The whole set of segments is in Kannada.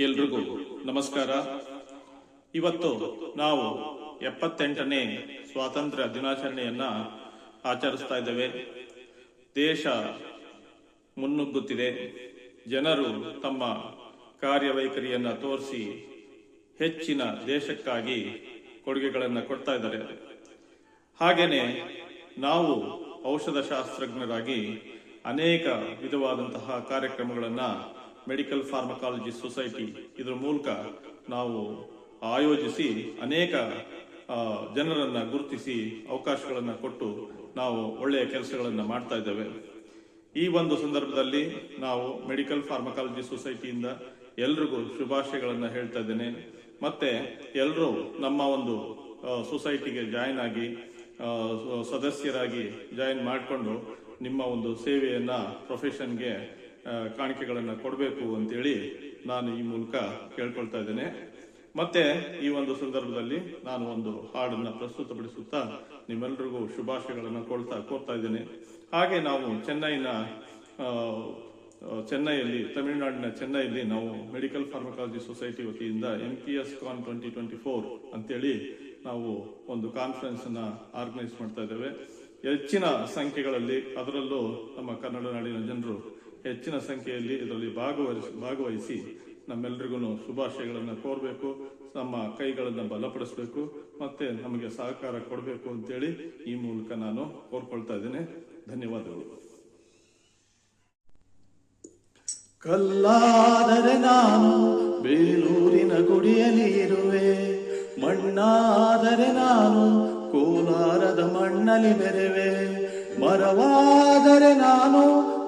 ಎಲ್ರಿಗೂ ನಮಸ್ಕಾರ. ಇವತ್ತು ನಾವು ಎಪ್ಪತ್ತೆಂಟನೇ ಸ್ವಾತಂತ್ರ್ಯ ದಿನಾಚರಣೆಯನ್ನ ಆಚರಿಸ್ತಾ ಇದ್ದೇವೆ. ದೇಶ ಮುನ್ನುಗ್ಗುತ್ತಿದೆ. ಜನರು ತಮ್ಮ ಕಾರ್ಯವೈಖರಿಯನ್ನು ತೋರಿಸಿ ಹೆಚ್ಚಿನ ದೇಶಕ್ಕಾಗಿ ಕೊಡುಗೆಗಳನ್ನು ಕೊಡ್ತಾ ಇದ್ದಾರೆ. ಹಾಗೇನೆ ನಾವು ಔಷಧ ಶಾಸ್ತ್ರಜ್ಞರಾಗಿ ಅನೇಕ ವಿಧವಾದಂತಹ ಕಾರ್ಯಕ್ರಮಗಳನ್ನ ಮೆಡಿಕಲ್ ಫಾರ್ಮಕಾಲಜಿ ಸೊಸೈಟಿ ಇದರ ಮೂಲಕ ನಾವು ಆಯೋಜಿಸಿ ಅನೇಕ ಜನರನ್ನು ಗುರುತಿಸಿ ಅವಕಾಶಗಳನ್ನು ಕೊಟ್ಟು ನಾವು ಒಳ್ಳೆಯ ಕೆಲಸಗಳನ್ನು ಮಾಡ್ತಾ ಇದ್ದೇವೆ. ಈ ಒಂದು ಸಂದರ್ಭದಲ್ಲಿ ನಾವು ಮೆಡಿಕಲ್ ಫಾರ್ಮಕಾಲಜಿ ಸೊಸೈಟಿಯಿಂದ ಎಲ್ರಿಗೂ ಶುಭಾಶಯಗಳನ್ನು ಹೇಳ್ತಾ ಇದ್ದೇನೆ. ಮತ್ತೆ ಎಲ್ಲರೂ ನಮ್ಮ ಒಂದು ಸೊಸೈಟಿಗೆ ಜಾಯಿನ್ ಆಗಿ ಸದಸ್ಯರಾಗಿ ಜಾಯಿನ್ ಮಾಡಿಕೊಂಡು ನಿಮ್ಮ ಒಂದು ಸೇವೆಯನ್ನು ಪ್ರೊಫೆಷನ್ಗೆ ಕಾಣಿಕೆಗಳನ್ನ ಕೊಡಬೇಕು ಅಂತೇಳಿ ನಾನು ಈ ಮೂಲಕ ಕೇಳ್ಕೊಳ್ತಾ ಇದ್ದೇನೆ. ಮತ್ತೆ ಈ ಒಂದು ಸಂದರ್ಭದಲ್ಲಿ ನಾನು ಒಂದು ಹಾಡನ್ನ ಪ್ರಸ್ತುತಪಡಿಸುತ್ತಾ ನಿಮ್ಮೆಲ್ಲರಿಗೂ ಶುಭಾಶಯಗಳನ್ನು ಕೊಡ್ತಾ ಕೋರ್ತಾ ಇದ್ದೇನೆ. ಹಾಗೆ ನಾವು ಚೆನ್ನೈನ ಚೆನ್ನೈಯಲ್ಲಿ, ತಮಿಳುನಾಡಿನ ಚೆನ್ನೈಯಲ್ಲಿ ನಾವು ಮೆಡಿಕಲ್ ಫಾರ್ಮಕಾಲಜಿ ಸೊಸೈಟಿ ವತಿಯಿಂದ M P S con twenty twenty four ಅಂತೇಳಿ ನಾವು ಒಂದು ಕಾನ್ಫರೆನ್ಸ್ ಅನ್ನ ಆರ್ಗನೈಸ್ ಮಾಡ್ತಾ ಇದ್ದೇವೆ. ಹೆಚ್ಚಿನ ಸಂಖ್ಯೆಗಳಲ್ಲಿ ಅದರಲ್ಲೂ ನಮ್ಮ ಕನ್ನಡ ನಾಡಿನ ಜನರು ಹೆಚ್ಚಿನ ಸಂಖ್ಯೆಯಲ್ಲಿ ಇದರಲ್ಲಿ ಭಾಗವಹಿಸಿ ಭಾಗವಹಿಸಿ ನಮ್ಮೆಲ್ಲರಿಗೂ ಶುಭಾಶಯಗಳನ್ನು ಕೋರಬೇಕು, ನಮ್ಮ ಕೈಗಳನ್ನು ಬಲಪಡಿಸಬೇಕು, ಮತ್ತೆ ನಮಗೆ ಸಹಕಾರ ಕೊಡಬೇಕು ಅಂತೇಳಿ ಈ ಮೂಲಕ ನಾನು ಕೋರ್ಕೊಳ್ತಾ ಇದ್ದೇನೆ. ಧನ್ಯವಾದಗಳು. ಕಲ್ಲಾದರೆ ನಾನು ಬೇಲೂರಿನ ಗುಡಿಯಲ್ಲಿ ಇರುವೆ, ಮಣ್ಣಾದರೆ ನಾನು ಕೋಲಾರದ ಮಣ್ಣಲ್ಲಿ ಬೆರೆವೆ, ಮರವಾದರೆ ನಾನು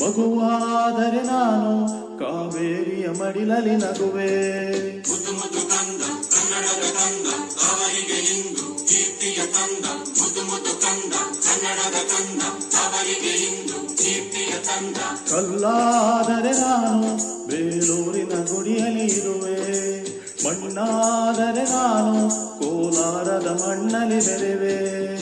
ಮಗುವಾದರೆ ನಾನು ಕಾವೇರಿಯ ಮಡಿಲಲ್ಲಿ ನಗುವೆ. ಮುದ್ದು ಮುದ್ದು ಕಂದ ಕನ್ನಡದ ಕಂದ ಅವರಿಗೆ ಇಂದು ಕೀರ್ತಿಯ ತಂದ. ಮುದ್ದು ಮುದ್ದು ಕಂದ ಕನ್ನಡದ ಕಂದ ಅವರಿಗೆ ಇಂದು ಕೀರ್ತಿಯ ತಂದ. ಕಲ್ಲಾದರೆ ನಾನು ಬೇಲೂರಿನ ಗುಡಿಯಲ್ಲಿ ಇರುವೆ. ಮಣ್ಣಾದರೆ ನಾನು ಕೋಲಾರದ ಮಣ್ಣಲ್ಲಿ ಬೆರೆವೆ.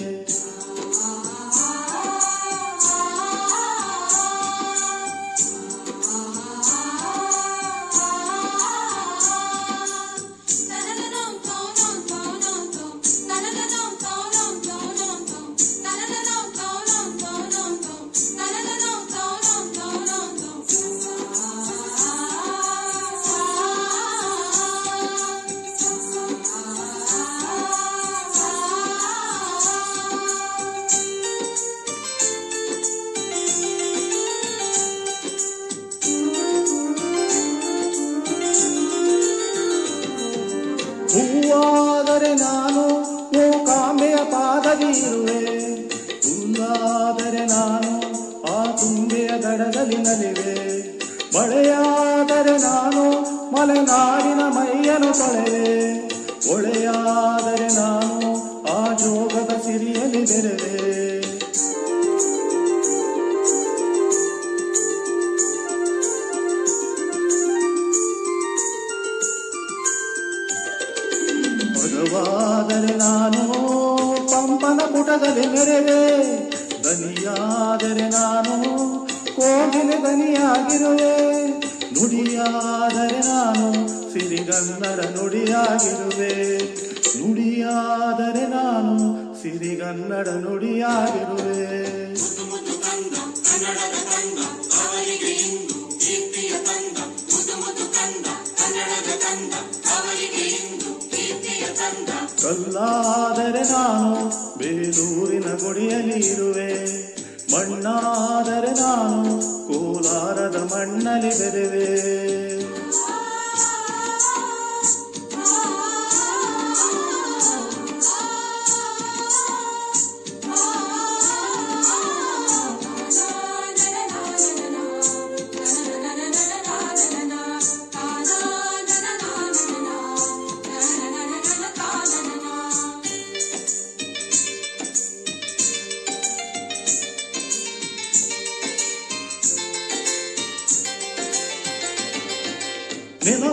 ಇರುವೆ ಹುಲ್ಲಾದರೆ ನಾನು ಆ ತುಂಬೆಯ ದಡದಲ್ಲಿ ನಲಿವೆ. ಮಳೆಯಾದರೆ ನಾನು ಮಲೆನಾಡಿನ ಮೈಯನ್ನು ತೊಳೆವೆ. ಒಳೆಯಾದರೆ ನಾನು ಆ ಜೋಗದ ಸಿರಿಯಲ್ಲಿ ಬೆರೆವೆ. ಪುಟದಲ್ಲಿ ಮೆರೆವೆ ದನಿಯಾದರೆ ನಾನು ಕೋಗಿಲೆ ದನಿಯಾಗಿರುವೆ. ನುಡಿಯಾದರೆ ನಾನು ಸಿರಿಗನ್ನಡ ನುಡಿಯಾಗಿರುವೆ. ನುಡಿಯಾದರೆ ನಾನು ಸಿರಿಗನ್ನಡ ನುಡಿಯಾಗಿರುವೆ. ಅವರಿಗೆ ಕಲ್ಲಾದರೆ ನಾನು ಬೇಲೂರಿನ ಗುಡಿಯಲ್ಲಿ ಇರುವೆ ಮಣ್ಣಾದರೆ ನಾನು ಕೋಲಾರದ ಮಣ್ಣಲ್ಲಿ ಬೆರೆವೆ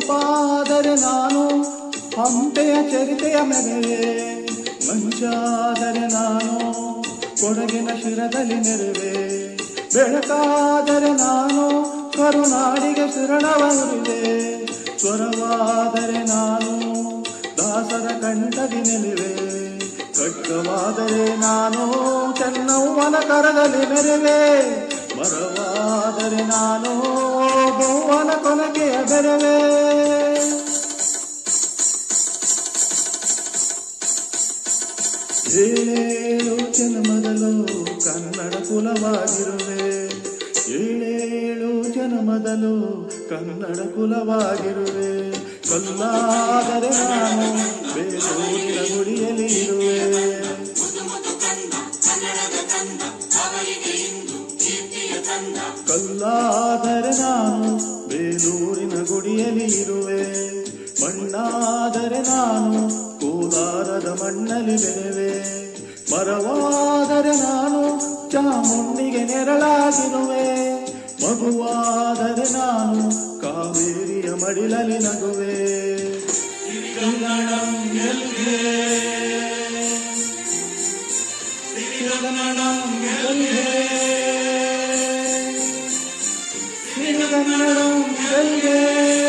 ಸೊಂಪಾದರೆ ನಾನು ಹಂಪೆಯ ಚರಿತೆಯ ಮೆರೆವೆ ಮಂಚಾದರೆ ನಾನು ಕೊಡಗಿನ ಶಿರದಲ್ಲಿ ನೆರವೆ. ಬೆಳಕಾದರೆ ನಾನು ಕರುನಾಡಿಗೆ ಶರಣವರುವೆ. ಸ್ವರವಾದರೆ ನಾನು ದಾಸರ ಕಂಠದಿ ನಿಲುವೆ. ಖಡ್ಗವಾದರೆ ನಾನು ಚೆನ್ನವ್ವನ ಕರದಲ್ಲಿ ಮೆರೆವೆ. ಮರವಾದರೆ ನಾನು ಬಹುವನ ಕೊನಕೆಯ ಬೆರವೆ ಏಳೇಳು ಜನ್ಮದಲು ಕನ್ನಡ ಕುಲವಾಗಿರುವೆ. ಏಳೇಳು ಜನ್ಮದಲು ಕನ್ನಡ ಕುಲವಾಗಿರುವೆ. ಕಲ್ಲಾದರೆ ನಾನು ಬೇರೆ ಗುಡಿಯಲ್ಲಿ ಇರುವೆ. ಮುದು ಮಣ್ಣಲ್ಲಿ ಬೆರೆವೆ ಮರವಾದರೆ ನಾನು ಚಾಮುಂಡಿಗೆ ನೆರಳಾಗಿರುವೆ. ಮಗುವಾದರೆ ನಾನು ಕಾವೇರಿಯ ಮಡಿಲಲ್ಲಿ ನಗುವೆ. ಗೆಲ್ಗೆ.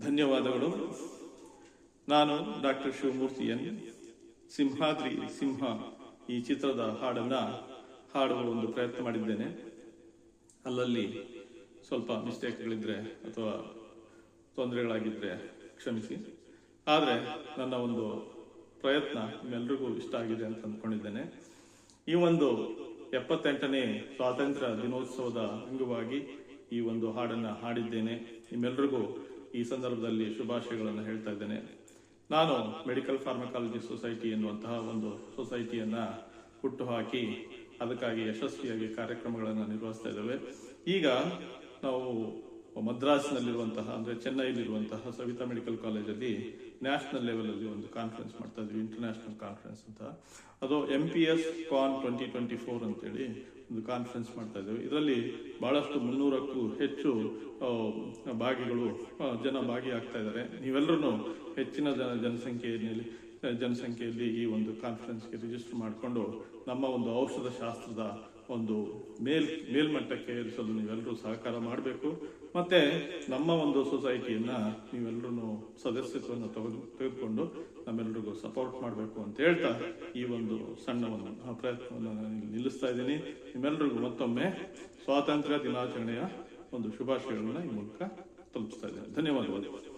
ಧನ್ಯವಾದಗಳು. ನಾನು ಡಾಕ್ಟರ್ ಶಿವಮೂರ್ತಿ ಎನ್ ಸಿಂಹಾದ್ರಿ ಸಿಂಹ ಈ ಚಿತ್ರದ ಹಾಡನ್ನ ಹಾಡುವ ಒಂದು ಪ್ರಯತ್ನ ಮಾಡಿದ್ದೇನೆ. ಅಲ್ಲಲ್ಲಿ ಸ್ವಲ್ಪ ಮಿಸ್ಟೇಕ್ಗಳಿದ್ರೆ ಅಥವಾ ತೊಂದರೆಗಳಾಗಿದ್ರೆ ಕ್ಷಮಿಸಿ. ಆದರೆ ನನ್ನ ಒಂದು ಪ್ರಯತ್ನ ನಿಮ್ಮೆಲ್ರಿಗೂ ಇಷ್ಟ ಆಗಿದೆ ಅಂತ ಅಂದ್ಕೊಂಡಿದ್ದೇನೆ. ಈ ಒಂದು ಎಪ್ಪತ್ತೆಂಟನೇ ಸ್ವಾತಂತ್ರ್ಯ ದಿನೋತ್ಸವದ ಅಂಗವಾಗಿ ಈ ಒಂದು ಹಾಡನ್ನ ಹಾಡಿದ್ದೇನೆ. ನಿಮ್ಮೆಲ್ರಿಗೂ ಈ ಸಂದರ್ಭದಲ್ಲಿ ಶುಭಾಶಯಗಳನ್ನು ಹೇಳ್ತಾ ಇದ್ದೇನೆ. ನಾನು ಮೆಡಿಕಲ್ ಫಾರ್ಮಕಾಲಜಿ ಸೊಸೈಟಿ ಎನ್ನುವಂತಹ ಒಂದು ಸೊಸೈಟಿಯನ್ನು ಹುಟ್ಟುಹಾಕಿ ಅದಕ್ಕಾಗಿ ಯಶಸ್ವಿಯಾಗಿ ಕಾರ್ಯಕ್ರಮಗಳನ್ನು ನಿರ್ವಹಿಸ್ತಾ ಇದ್ದೇವೆ. ಈಗ ನಾವು ಮದ್ರಾಸ್ನಲ್ಲಿರುವಂತಹ, ಅಂದ್ರೆ ಚೆನ್ನೈಲಿರುವಂತಹ ಸವಿತಾ ಮೆಡಿಕಲ್ ಕಾಲೇಜಲ್ಲಿ ನ್ಯಾಷನಲ್ ಲೆವೆಲಲ್ಲಿ ಒಂದು ಕಾನ್ಫರೆನ್ಸ್ ಮಾಡ್ತಾ ಇದ್ವಿ ಇಂಟರ್ನ್ಯಾಷನಲ್ ಕಾನ್ಫರೆನ್ಸ್ ಅಂತ. ಅದು M P S con twenty twenty four ಅಂತೇಳಿ ಒಂದು ಕಾನ್ಫರೆನ್ಸ್ ಮಾಡ್ತಾ ಇದ್ದೇವೆ. ಇದರಲ್ಲಿ ಬಹಳಷ್ಟು ಮುನ್ನೂರಕ್ಕೂ ಹೆಚ್ಚು ಭಾಗಿಗಳು ಜನ ಭಾಗಿಯಾಗ್ತಾ ಇದ್ದಾರೆ. ನೀವೆಲ್ಲರೂ ಹೆಚ್ಚಿನ ಜನ, ಜನಸಂಖ್ಯೆಯಲ್ಲಿ ಜನಸಂಖ್ಯೆಯಲ್ಲಿ ಈ ಒಂದು ಕಾನ್ಫರೆನ್ಸ್ಗೆ ರಿಜಿಸ್ಟರ್ ಮಾಡಿಕೊಂಡು ನಮ್ಮ ಒಂದು ಔಷಧ ಶಾಸ್ತ್ರದ ಒಂದು ಮೇಲ್, ಮೇಲ್ಮಟ್ಟಕ್ಕೆ ಏರಿಸಲು ನೀವೆಲ್ಲರೂ ಸಹಕಾರ ಮಾಡಬೇಕು. ಮತ್ತೆ ನಮ್ಮ ಒಂದು ಸೊಸೈಟಿಯನ್ನ ನೀವೆಲ್ಲರೂ ಸದಸ್ಯತ್ವವನ್ನು ತೆಗೆದು, ತೆಗೆದುಕೊಂಡು ನಮ್ಮೆಲ್ಲರಿಗೂ ಸಪೋರ್ಟ್ ಮಾಡಬೇಕು ಅಂತ ಹೇಳ್ತಾ ಈ ಒಂದು ಸಣ್ಣ ಒಂದು ಪ್ರಯತ್ನವನ್ನು ನಾನು ನಿಲ್ಲಿಸ್ತಾ ಇದ್ದೀನಿ. ನಿಮ್ಮೆಲ್ಲರಿಗೂ ಮತ್ತೊಮ್ಮೆ ಸ್ವಾತಂತ್ರ್ಯ ದಿನಾಚರಣೆಯ ಒಂದು ಶುಭಾಶಯಗಳನ್ನ ಈ ಮೂಲಕ ತಲುಪಿಸ್ತಾ ಇದ್ದೇನೆ. ಧನ್ಯವಾದಗಳು.